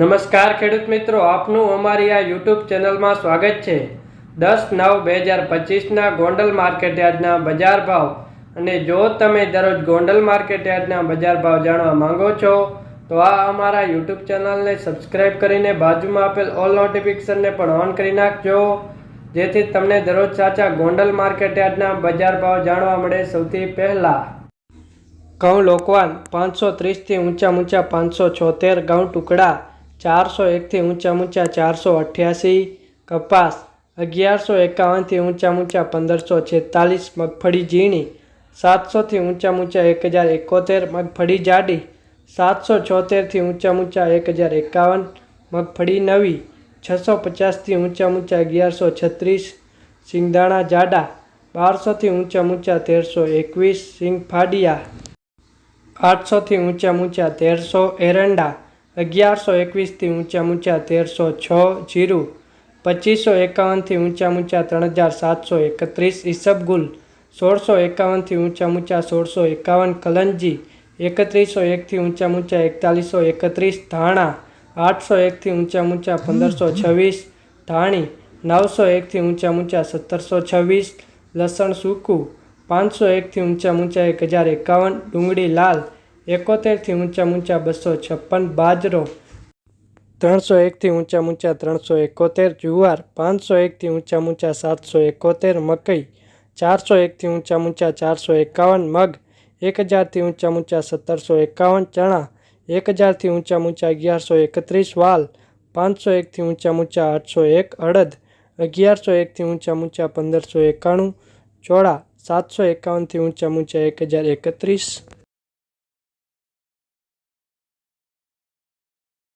નમસ્કાર ખેડૂત મિત્રો, આપનું અમારી આ યુટ્યુબ ચેનલમાં સ્વાગત છે. દસ નવ બે હજાર પચીસના ગોંડલ માર્કેટ યાર્ડના બજાર ભાવ. અને જો તમે દરરોજ ગોંડલ માર્કેટ યાર્ડના બજાર ભાવ જાણવા માંગો છો, તો આ અમારા યુટ્યુબ ચેનલને સબસ્ક્રાઇબ કરીને બાજુમાં આપેલ ઓલ નોટિફિકેશનને પણ ઓન કરી નાખજો. જેથી તમને દરરોજ સાચા ગોંડલ માર્કેટ યાર્ડના બજાર ભાવ જાણવા મળે સૌથી પહેલાં. ઘઉં લોકવાન પાંચસો ત્રીસથી ઊંચા ઊંચા પાંચસો છોતેર ઘઉં ટુકડા. ચારસો એકથી ઊંચા ઊંચા ચારસો અઠ્યાસી, કપાસ અગિયારસો એકાવનથી ઊંચા ઊંચા પંદરસો છેતાલીસ, મગફળી ઝીણી સાતસોથી ઊંચા ઊંચા એક હજાર એકોતેર, મગફળી જાડી સાતસો છોતેરથી ઊંચા ઊંચા એક હજાર એકાવન, મગફળી નવી છસો પચાસથી ઊંચા ઊંચા અગિયારસો છત્રીસ, સિંગદાણા જાડા બારસોથી ઊંચા ઊંચા તેરસો એકવીસ સિંગ ફાડિયા આઠસોથી ઊંચા ઊંચા તેરસો, એરંડા અગિયારસો એકવીસથી ઊંચા ઊંચા તેરસો છ જીરું પચીસો એકાવનથી ઊંચા ઊંચા ત્રણ હજાર સાતસો એકત્રીસ ઈસબગુલ સોળસો એકાવનથી ઊંચા ઊંચા સોળસો એકાવન કલંજી એકત્રીસો એકથી ઊંચા ઊંચા એકતાલીસો એકત્રીસ ધાણા આઠસો એકથી ઊંચા ઊંચા પંદરસો છવ્વીસ ધાણી નવસો એકથી ઊંચા ઊંચા સત્તરસો છવ્વીસ લસણ સૂકું પાંચસો એકથી ઊંચા ઊંચા એક હજાર એકાવન ડુંગળી લાલ એકોતેરથી ઊંચા ઊંચા બસો છપ્પન બાજરો ત્રણસો એકથી ઊંચા ઊંચા ત્રણસો એકોતેર જુવાર પાંચસો એકથી ઊંચા ઊંચા સાતસો એકોતેર મકઈ ચારસો એકથી ઊંચા ઊંચા ચારસો એકાવન મગ એક હજારથી ઊંચા ઊંચા સત્તરસો એકાવન ચણા એક હજારથી ઊંચા ઊંચા અગિયારસો એકત્રીસ વાલ પાંચસો એકથી ઊંચા ઊંચા આઠસો એક અડદ અગિયારસો એકથી ઊંચા ઊંચા પંદરસો એકાણું ચોળા સાતસો એકાવનથી ઊંચા ઊંચા એક હજાર એકત્રીસ